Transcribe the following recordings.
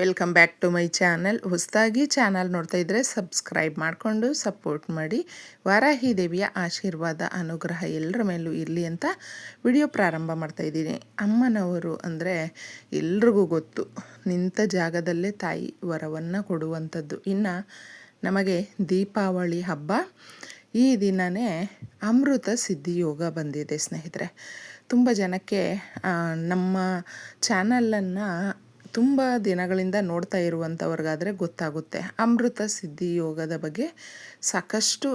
Welcome back to my channel ಹೊಸದಾಗಿ channel ನೋಡ್ತಾ ಇದ್ದರೆ ಸಬ್ಸ್ಕ್ರೈಬ್ ಮಾಡಿಕೊಂಡು ಸಪೋರ್ಟ್ ಮಾಡಿ. ವಾರಾಹಿ ದೇವಿಯ ಆಶೀರ್ವಾದ, ಅನುಗ್ರಹ ಎಲ್ಲರ ಮೇಲೂ ಇರಲಿ ಅಂತ ವಿಡಿಯೋ ಪ್ರಾರಂಭ ಮಾಡ್ತಾ ಇದ್ದೀನಿ. ಅಮ್ಮನವರು ಅಂದರೆ ಎಲ್ರಿಗೂ ಗೊತ್ತು, ನಿಂತ ಜಾಗದಲ್ಲೇ ತಾಯಿ ವರವನ್ನು ಕೊಡುವಂಥದ್ದು. ಇನ್ನು ನಮಗೆ ದೀಪಾವಳಿ ಹಬ್ಬ, ಈ ದಿನವೇ ಅಮೃತ ಸಿದ್ಧಿ ಯೋಗ ಬಂದಿದೆ ಸ್ನೇಹಿತರೆ. ತುಂಬ ಜನಕ್ಕೆ ನಮ್ಮ ಚಾನಲನ್ನು ತುಂಬ ದಿನಗಳಿಂದ ನೋಡ್ತಾ ಇರುವಂಥವ್ರಿಗಾದರೆ ಗೊತ್ತಾಗುತ್ತೆ. ಅಮೃತ ಸಿದ್ಧಿ ಯೋಗದ ಬಗ್ಗೆ ಸಾಕಷ್ಟು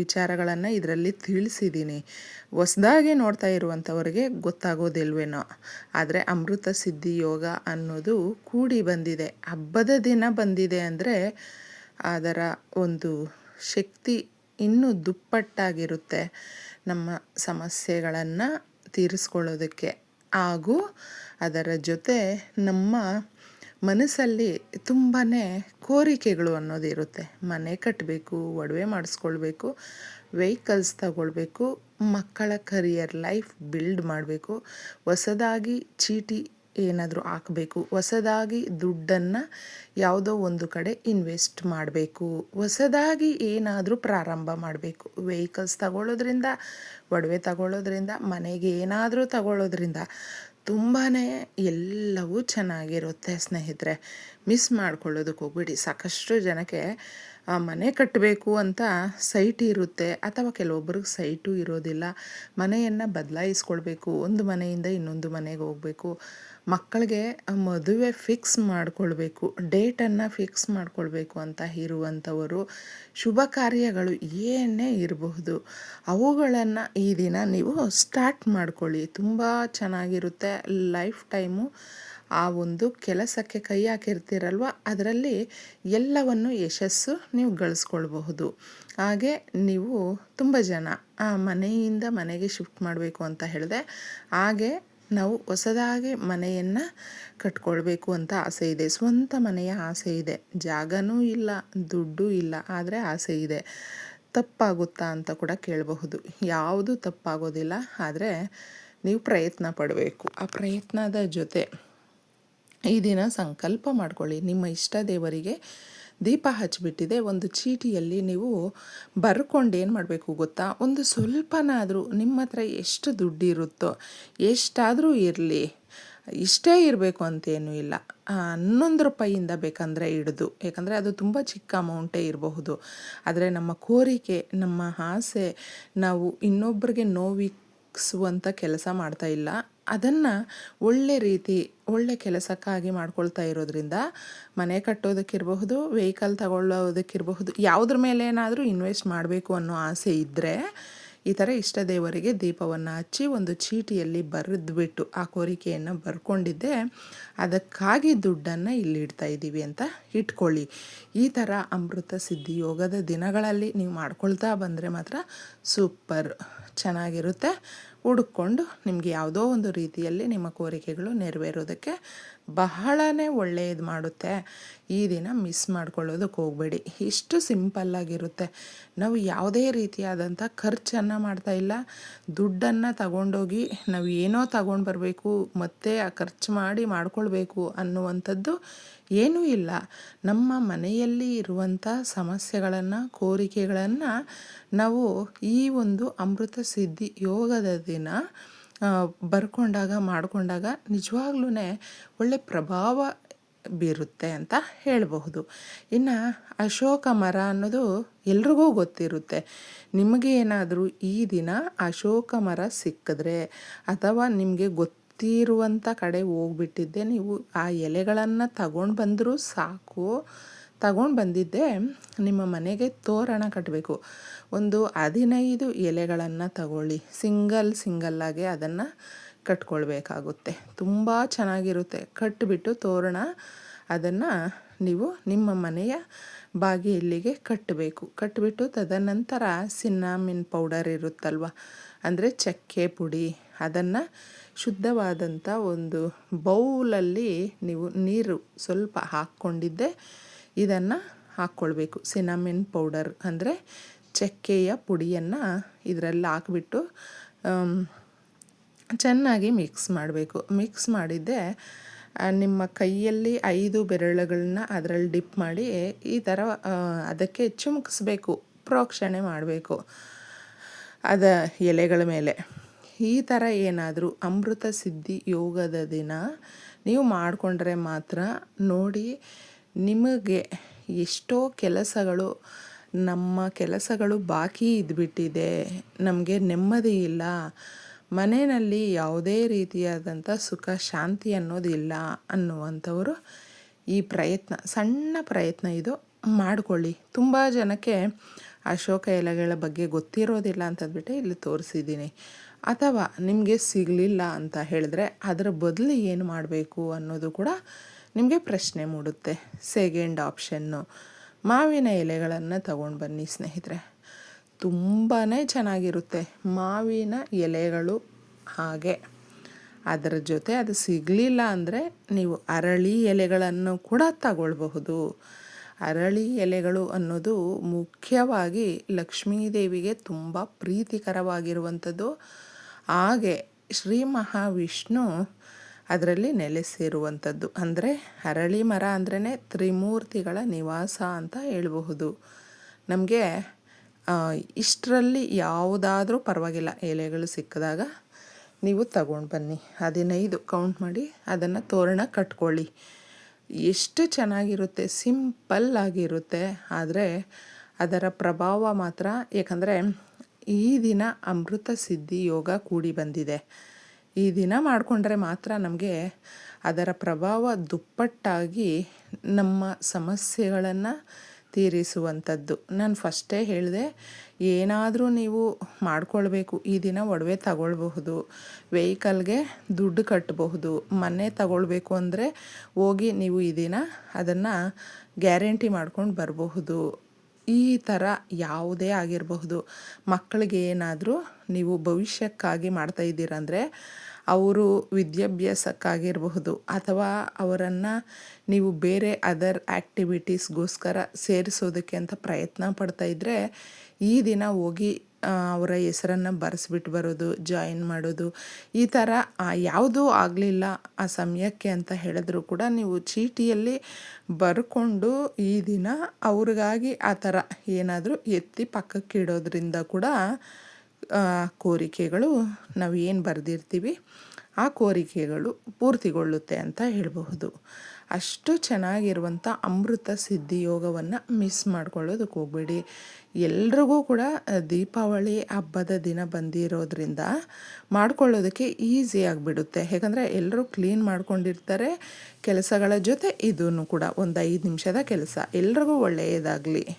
ವಿಚಾರಗಳನ್ನು ಇದರಲ್ಲಿ ತಿಳಿಸಿದ್ದೀನಿ ಹೊಸ್ದಾಗಿ ನೋಡ್ತಾ ಇರುವಂಥವ್ರಿಗೆ ಗೊತ್ತಾಗೋದಿಲ್ವೇನೋ. ಆದರೆ ಅಮೃತ ಸಿದ್ಧಿ ಯೋಗ ಅನ್ನೋದು ಕೂಡಿ ಬಂದಿದೆ. ಹಬ್ಬದ ದಿನ ಬಂದಿದೆ ಅಂದರೆ ಅದರ ಒಂದು ಶಕ್ತಿ ಇನ್ನೂ ದುಪ್ಪಟ್ಟಾಗಿರುತ್ತೆ ನಮ್ಮ ಸಮಸ್ಯೆಗಳನ್ನು ತೀರಿಸ್ಕೊಳ್ಳೋದಕ್ಕೆ. ಹಾಗೂ ಅದರ ಜೊತೆ ನಮ್ಮ ಮನಸ್ಸಲ್ಲಿ ತುಂಬಾ ಕೋರಿಕೆಗಳು ಅನ್ನೋದಿರುತ್ತೆ ಮನೆ ಕಟ್ಟಬೇಕು ಒಡವೆ ಮಾಡಿಸ್ಕೊಳ್ಬೇಕು ವೆಹಿಕಲ್ಸ್ ತಗೊಳ್ಬೇಕು, ಮಕ್ಕಳ ಕರಿಯರ್ ಲೈಫ್ ಬಿಲ್ಡ್ ಮಾಡಬೇಕು, ಹೊಸದಾಗಿ ಚೀಟಿ ಏನಾದರೂ ಹಾಕಬೇಕು. ಹೊಸದಾಗಿ ದುಡ್ಡನ್ನು ಯಾವುದೋ ಒಂದು ಕಡೆ ಇನ್ವೆಸ್ಟ್ ಮಾಡಬೇಕು. ಹೊಸದಾಗಿ ಏನಾದರೂ ಪ್ರಾರಂಭ ಮಾಡಬೇಕು. ವೆಹಿಕಲ್ಸ್ ತಗೊಳ್ಳೋದ್ರಿಂದ, ಒಡವೆ ತಗೊಳ್ಳೋದ್ರಿಂದ, ಮನೆಗೆ ಏನಾದರೂ ತಗೊಳ್ಳೋದ್ರಿಂದ ತುಂಬಾ ಎಲ್ಲವೂ ಚೆನ್ನಾಗಿರುತ್ತೆ ಸ್ನೇಹಿತರೆ. ಮಿಸ್ ಮಾಡ್ಕೊಳ್ಳೋದಕ್ಕೆ ಹೋಗ್ಬಿಡಿ. ಸಾಕಷ್ಟು ಜನಕ್ಕೆ ಮನೆ ಕಟ್ಟಬೇಕು ಅಂತ ಸೈಟ್ ಇರುತ್ತೆ. ಅಥವಾ ಕೆಲವೊಬ್ಬರಿಗೆ ಸೈಟು ಇರೋದಿಲ್ಲ. ಮನೆಯನ್ನು ಬದಲಾಯಿಸ್ಕೊಳ್ಬೇಕು. ಒಂದು ಮನೆಯಿಂದ ಇನ್ನೊಂದು ಮನೆಗೆ ಹೋಗಬೇಕು. ಮಕ್ಕಳಿಗೆ ಮದುವೆ ಫಿಕ್ಸ್ ಮಾಡಿಕೊಳ್ಬೇಕು ಡೇಟನ್ನು ಫಿಕ್ಸ್ ಮಾಡಿಕೊಳ್ಬೇಕು ಅಂತ ಇರುವಂಥವರು ಶುಭ ಕಾರ್ಯಗಳು ಏನೇ ಇರಬಹುದು, ಅವುಗಳನ್ನು ಈ ದಿನ ನೀವು ಸ್ಟಾರ್ಟ್ ಮಾಡ್ಕೊಳ್ಳಿ. ತುಂಬ ಚೆನ್ನಾಗಿರುತ್ತೆ ಲೈಫ್ ಟೈಮು ಆ ಒಂದು ಕೆಲಸಕ್ಕೆ ಕೈ ಹಾಕಿರ್ತೀರಲ್ವ, ಅದರಲ್ಲಿ ಎಲ್ಲವನ್ನು ಯಶಸ್ಸು ನೀವು ಗಳಿಸ್ಕೊಳ್ಬಹುದು. ಹಾಗೆ ನೀವು ತುಂಬ ಜನ ಮನೆಯಿಂದ ಮನೆಗೆ ಶಿಫ್ಟ್ ಮಾಡಬೇಕು ಅಂತ ಹೇಳಿದೆ. ಹಾಗೆ ನಾವು ಹೊಸದಾಗಿ ಮನೆಯನ್ನು ಕಟ್ಕೊಳ್ಬೇಕು ಅಂತ ಆಸೆ ಇದೆ. ಸ್ವಂತ ಮನೆಯ ಆಸೆ ಇದೆ. ಜಾಗನೂ ಇಲ್ಲ, ದುಡ್ಡು ಇಲ್ಲ, ಆದರೆ ಆಸೆ ಇದೆ. ತಪ್ಪಾಗುತ್ತಾ ಅಂತ ಕೂಡ ಕೇಳಬಹುದು. ಯಾವುದು ತಪ್ಪಾಗೋದಿಲ್ಲ, ಆದರೆ ನೀವು ಪ್ರಯತ್ನ ಪಡಬೇಕು. ಆ ಪ್ರಯತ್ನದ ಜೊತೆ ಈ ದಿನ ಸಂಕಲ್ಪ ಮಾಡ್ಕೊಳ್ಳಿ. ನಿಮ್ಮ ಇಷ್ಟ ದೇವರಿಗೆ ದೀಪ ಹಚ್ಚಿಬಿಟ್ಟಿದೆ. ಒಂದು ಚೀಟಿಯಲ್ಲಿ ನೀವು ಬರ್ಕೊಂಡು ಏನು ಮಾಡಬೇಕು ಗೊತ್ತಾ? ಒಂದು ಸ್ವಲ್ಪನಾದರೂ ನಿಮ್ಮ ಹತ್ರ ಎಷ್ಟು ದುಡ್ಡಿರುತ್ತೋ, ಎಷ್ಟಾದರೂ ಇರಲಿ. ಇಷ್ಟೇ ಇರಬೇಕು ಅಂತೇನೂ ಇಲ್ಲ. ಹನ್ನೊಂದು ರೂಪಾಯಿಯಿಂದ ಬೇಕಂದರೆ ಹಿಡಿದು. ಯಾಕಂದರೆ ಅದು ತುಂಬ ಚಿಕ್ಕ ಅಮೌಂಟೇ ಇರಬಹುದು. ಆದರೆ ನಮ್ಮ ಕೋರಿಕೆ, ನಮ್ಮ ಆಸೆ, ನಾವು ಇನ್ನೊಬ್ಬರಿಗೆ ನೋವಿಕ್ಸುವಂಥ ಕೆಲಸ ಮಾಡ್ತಾ ಇಲ್ಲ. ಅದನ್ನು ಒಳ್ಳೆ ರೀತಿ ಒಳ್ಳೆ ಕೆಲಸಕ್ಕಾಗಿ ಮಾಡ್ಕೊಳ್ತಾ ಇರೋದ್ರಿಂದ ಮನೆ ಕಟ್ಟೋದಕ್ಕಿರಬಹುದು ವೆಹಿಕಲ್ ತಗೊಳ್ಳೋದಕ್ಕಿರಬಹುದು, ಯಾವುದ್ರ ಮೇಲೆ ಏನಾದರೂ ಇನ್ವೆಸ್ಟ್ ಮಾಡಬೇಕು ಅನ್ನೋ ಆಸೆ ಇದ್ದರೆ ಈ ಥರ ಇಷ್ಟ ದೇವರಿಗೆ ದೀಪವನ್ನು ಹಚ್ಚಿ ಒಂದು ಚೀಟಿಯಲ್ಲಿ ಬರೆದ್ಬಿಟ್ಟು ಆ ಕೋರಿಕೆಯನ್ನು ಬರ್ಕೊಂಡಿದ್ದೆ. ಅದಕ್ಕಾಗಿ ದುಡ್ಡನ್ನು ಇಲ್ಲಿ ಇಡ್ತಾ ಇದ್ದೀವಿ ಅಂತ ಇಟ್ಕೊಳ್ಳಿ. ಈ ಥರ ಅಮೃತ ಸಿದ್ಧಿ ಯೋಗದ ದಿನಗಳಲ್ಲಿ ನೀವು ಮಾಡ್ಕೊಳ್ತಾ ಬಂದರೆ ಮಾತ್ರ ಸೂಪರ್, ಚೆನ್ನಾಗಿರುತ್ತೆ. ಹುಡುಕೊಂಡು ನಿಮಗೆ ಯಾವುದೋ ಒಂದು ರೀತಿಯಲ್ಲಿ ನಿಮ್ಮ ಕೋರಿಕೆಗಳು ನೆರವೇರೋದಕ್ಕೆ ಬಹಳನೇ ಒಳ್ಳೆಯದು ಮಾಡುತ್ತೆ. ಈ ದಿನ ಮಿಸ್ ಮಾಡ್ಕೊಳ್ಳೋದಕ್ಕೆ ಹೋಗಬೇಡಿ. ಇಷ್ಟು ಸಿಂಪಲ್ಲಾಗಿರುತ್ತೆ ನಾವು ಯಾವುದೇ ರೀತಿಯಾದಂಥ ಖರ್ಚನ್ನು ಮಾಡ್ತಾ ಇಲ್ಲ. ದುಡ್ಡನ್ನು ತಗೊಂಡೋಗಿ ನಾವು ಏನೋ ತಗೊಂಡು ಬರಬೇಕು, ಮತ್ತೆ ಆ ಖರ್ಚು ಮಾಡಿ ಮಾಡ್ಕೊಳ್ಬೇಕು ಅನ್ನುವಂಥದ್ದು ಏನೂ ಇಲ್ಲ. ನಮ್ಮ ಮನೆಯಲ್ಲಿ ಇರುವಂಥ ಸಮಸ್ಯೆಗಳನ್ನು, ಕೋರಿಕೆಗಳನ್ನು ನಾವು ಈ ಒಂದು ಅಮೃತ ಸಿದ್ಧಿ ಯೋಗದ ದಿನ ಬರ್ಕೊಂಡಾಗ, ಮಾಡಿಕೊಂಡಾಗ ನಿಜವಾಗ್ಲೂ ಒಳ್ಳೆ ಪ್ರಭಾವ ಬೀರುತ್ತೆ ಅಂತ ಹೇಳಬಹುದು. ಇನ್ನು ಅಶೋಕ ಮರ ಅನ್ನೋದು ಎಲ್ರಿಗೂ ಗೊತ್ತಿರುತ್ತೆ. ನಿಮಗೆ ಏನಾದರೂ ಈ ದಿನ ಅಶೋಕ ಮರ ಸಿಕ್ಕಿದ್ರೆ ಅಥವಾ ನಿಮಗೆ ಗೊತ್ತಿರುವಂಥ ಕಡೆ ಹೋಗ್ಬಿಟ್ಟಿದ್ದೆ, ನೀವು ಆ ಎಲೆಗಳನ್ನು ತಗೊಂಡು ಬಂದರೂ ಸಾಕು. ತಗೊಂಡು ಬಂದಿದ್ದೆ, ನಿಮ್ಮ ಮನೆಗೆ ತೋರಣ ಕಟ್ಟಬೇಕು ಒಂದು ಹದಿನೈದು ಎಲೆಗಳನ್ನು ತಗೊಳ್ಳಿ. ಸಿಂಗಲ್ ಸಿಂಗಲ್ಲಾಗಿ ಅದನ್ನು ಕಟ್ಕೊಳ್ಬೇಕಾಗುತ್ತೆ. ತುಂಬ ಚೆನ್ನಾಗಿರುತ್ತೆ. ಕಟ್ಟಿಬಿಟ್ಟು ತೋರಣ, ಅದನ್ನು ನೀವು ನಿಮ್ಮ ಮನೆಯ ಬಾಗಿಲಿಗೆ ಕಟ್ಟಬೇಕು ಕಟ್ಟಿಬಿಟ್ಟು ತದನಂತರ ಸಿನ್ನಾಮಿನ್ ಪೌಡರ್ ಇರುತ್ತಲ್ವ? ಅಂದರೆ ಚಕ್ಕೆ ಪುಡಿ. ಅದನ್ನು ಶುದ್ಧವಾದಂಥ ಒಂದು ಬೌಲಲ್ಲಿ ನೀವು ನೀರು ಸ್ವಲ್ಪ ಹಾಕ್ಕೊಂಡಿದ್ದೆ. ಇದನ್ನು ಹಾಕ್ಕೊಳ್ಬೇಕು. ಸಿನಮಿನ್ ಪೌಡರ್ ಅಂದರೆ ಚಕ್ಕೆಯ ಪುಡಿಯನ್ನು ಇದರಲ್ಲಿ ಹಾಕ್ಬಿಟ್ಟು ಚೆನ್ನಾಗಿ ಮಿಕ್ಸ್ ಮಾಡಬೇಕು. ಮಿಕ್ಸ್ ಮಾಡಿದ್ದೆ ನಿಮ್ಮ ಕೈಯಲ್ಲಿ ಐದು ಬೆರಳುಗಳನ್ನ ಅದರಲ್ಲಿ ಡಿಪ್ ಮಾಡಿ, ಈ ಥರ ಅದಕ್ಕೆ ಚುಮುಕಿಸ್ಬೇಕು. ಪ್ರೋಕ್ಷಣೆ ಮಾಡಬೇಕು. ಅದ ಎಲೆಗಳ ಮೇಲೆ. ಈ ಥರ ಏನಾದರೂ ಅಮೃತ ಸಿದ್ಧಿ ಯೋಗದ ದಿನ ನೀವು ಮಾಡಿಕೊಂಡ್ರೆ ಮಾತ್ರ ನೋಡಿ ನಿಮಗೆ ಎಷ್ಟೋ ಕೆಲಸಗಳು, ನಮ್ಮ ಕೆಲಸಗಳು ಬಾಕಿ ಇದ್ಬಿಟ್ಟಿದೆ. ನಮಗೆ ನೆಮ್ಮದಿ ಇಲ್ಲ. ಮನೆಯಲ್ಲಿ ಯಾವುದೇ ರೀತಿಯಾದಂಥ ಸುಖ, ಶಾಂತಿ ಅನ್ನೋದಿಲ್ಲ ಅನ್ನುವಂಥವರು ಈ ಪ್ರಯತ್ನ, ಸಣ್ಣ ಪ್ರಯತ್ನ ಇದು ಮಾಡಿಕೊಳ್ಳಿ. ತುಂಬ ಜನಕ್ಕೆ ಅಶೋಕ ಎಲೆಗಳ ಬಗ್ಗೆ ಗೊತ್ತಿರೋದಿಲ್ಲ ಅಂತಂದ್ಬಿಟ್ಟು ಇಲ್ಲಿ ತೋರಿಸಿದ್ದೀನಿ. ಅಥವಾ ನಿಮಗೆ ಸಿಗಲಿಲ್ಲ ಅಂತ ಹೇಳಿದ್ರೆ ಅದರ ಬದಲು ಏನು ಮಾಡಬೇಕು ಅನ್ನೋದು ಕೂಡ ನಿಮಗೆ ಪ್ರಶ್ನೆ ಮೂಡುತ್ತೆ. ಸೆಕೆಂಡ್ ಆಪ್ಷನ್ನು ಮಾವಿನ ಎಲೆಗಳನ್ನು ತಗೊಂಡು ಬನ್ನಿ ಸ್ನೇಹಿತರೆ. ತುಂಬಾ ಚೆನ್ನಾಗಿರುತ್ತೆ. ಮಾವಿನ ಎಲೆಗಳು ಹಾಗೆ. ಅದರ ಜೊತೆ ಅದು ಸಿಗಲಿಲ್ಲ ಅಂದರೆ ನೀವು ಅರಳಿ ಎಲೆಗಳನ್ನು ಕೂಡ ತಗೊಳ್ಬಹುದು. ಅರಳಿ ಎಲೆಗಳು ಅನ್ನೋದು ಮುಖ್ಯವಾಗಿ ಲಕ್ಷ್ಮೀದೇವಿಗೆ ತುಂಬ ಪ್ರೀತಿಕರವಾಗಿರುವಂಥದ್ದು. ಹಾಗೆ ಶ್ರೀ ಮಹಾವಿಷ್ಣು ಅದರಲ್ಲಿ ನೆಲೆಸಿರುವಂಥದ್ದು ಅಂದರೆ ಅರಳಿ ಮರ ಅಂದ್ರೇ ತ್ರಿಮೂರ್ತಿಗಳ ನಿವಾಸ ಅಂತ ಹೇಳಬಹುದು. ನಮಗೆ ಇಷ್ಟರಲ್ಲಿ ಯಾವುದಾದ್ರೂ ಪರವಾಗಿಲ್ಲ. ಎಲೆಗಳು ಸಿಕ್ಕಿದಾಗ ನೀವು ತಗೊಂಡು ಬನ್ನಿ. ಹದಿನೈದು ಕೌಂಟ್ ಮಾಡಿ ಅದನ್ನು ತೋರಣ ಕಟ್ಕೊಳ್ಳಿ. ಎಷ್ಟು ಚೆನ್ನಾಗಿರುತ್ತೆ ಸಿಂಪಲ್ ಆಗಿರುತ್ತೆ. ಆದರೆ ಅದರ ಪ್ರಭಾವ ಮಾತ್ರ, ಏಕೆಂದರೆ ಈ ದಿನ ಅಮೃತ ಸಿದ್ಧಿ ಯೋಗ ಕೂಡಿ ಬಂದಿದೆ. ಈ ದಿನ ಮಾಡಿಕೊಂಡ್ರೆ ಮಾತ್ರ ನಮಗೆ ಅದರ ಪ್ರಭಾವ ದುಪ್ಪಟ್ಟಾಗಿ ನಮ್ಮ ಸಮಸ್ಯೆಗಳನ್ನು ತೀರಿಸುವಂಥದ್ದು. ನಾನು ಫಸ್ಟೇ ಹೇಳಿದೆ, ಏನಾದರೂ ನೀವು ಮಾಡಿಕೊಳ್ಬೇಕು, ಈ ದಿನ ಒಡವೆ ತಗೊಳ್ಬಹುದು, ವೆಹಿಕಲ್ಗೆ ದುಡ್ಡು ಕಟ್ಟಬಹುದು ಮನೆ ತಗೊಳ್ಬೇಕು ಅಂದರೆ ಹೋಗಿ ನೀವು ಈ ದಿನ ಅದನ್ನು ಗ್ಯಾರಂಟಿ ಮಾಡ್ಕೊಂಡು ಬರಬಹುದು. ಈ ಥರ ಯಾವುದೇ ಆಗಿರಬಹುದು. ಮಕ್ಕಳಿಗೆ ಏನಾದರೂ ನೀವು ಭವಿಷ್ಯಕ್ಕಾಗಿ ಮಾಡ್ತಾ ಇದ್ದೀರಂದರೆ ಅವರು ವಿದ್ಯಾಭ್ಯಾಸಕ್ಕಾಗಿರಬಹುದು ಅಥವಾ ಅವರನ್ನು ನೀವು ಬೇರೆ ಅದರ್ ಆ್ಯಕ್ಟಿವಿಟೀಸ್ಗೋಸ್ಕರ ಸೇರಿಸೋದಕ್ಕೆ ಅಂತ ಪ್ರಯತ್ನ ಪಡ್ತಾ ಇದ್ದರೆ ಈ ದಿನ ಹೋಗಿ ಅವರ ಹೆಸರನ್ನು ಬರೆಸ್ಬಿಟ್ಟು ಬರೋದು ಜಾಯಿನ್ ಮಾಡೋದು, ಈ ಥರ ಯಾವುದೂ ಆಗಲಿಲ್ಲ ಆ ಸಮಯಕ್ಕೆ ಅಂತ ಹೇಳಿದ್ರು ಕೂಡ ನೀವು ಚೀಟಿಯಲ್ಲಿ ಬರ್ಕೊಂಡು ಈ ದಿನ ಅವ್ರಿಗಾಗಿ ಆ ಥರ ಏನಾದರೂ ಎತ್ತಿ ಪಕ್ಕಕ್ಕೆ ಇಡೋದ್ರಿಂದ ಕೂಡ ಕೋರಿಕೆಗಳು ನಾವು ಏನು ಬರೆದಿರ್ತೀವಿ, ಆ ಕೋರಿಕೆಗಳು ಪೂರ್ತಿಗೊಳ್ಳುತ್ತೆ ಅಂತ ಹೇಳಬಹುದು. ಅಷ್ಟು ಚೆನ್ನಾಗಿರುವಂಥ ಅಮೃತ ಸಿದ್ಧಿ ಯೋಗವನ್ನು ಮಿಸ್ ಮಾಡ್ಕೊಳ್ಳೋದಕ್ಕೆ ಹೋಗಬೇಡಿ. ಎಲ್ರಿಗೂ ಕೂಡ ದೀಪಾವಳಿ ಹಬ್ಬದ ದಿನ ಬಂದಿರೋದ್ರಿಂದ ಮಾಡ್ಕೊಳ್ಳೋದಕ್ಕೆ ಈಸಿ ಆಗಿಬಿಡುತ್ತೆ. ಯಾಕಂದರೆ ಎಲ್ಲರೂ ಕ್ಲೀನ್ ಮಾಡ್ಕೊಂಡಿರ್ತಾರೆ. ಕೆಲಸಗಳ ಜೊತೆ ಇದೂ ಕೂಡ ಒಂದು ಐದು ನಿಮಿಷದ ಕೆಲಸ. ಎಲ್ರಿಗೂ ಒಳ್ಳೆಯದಾಗಲಿ.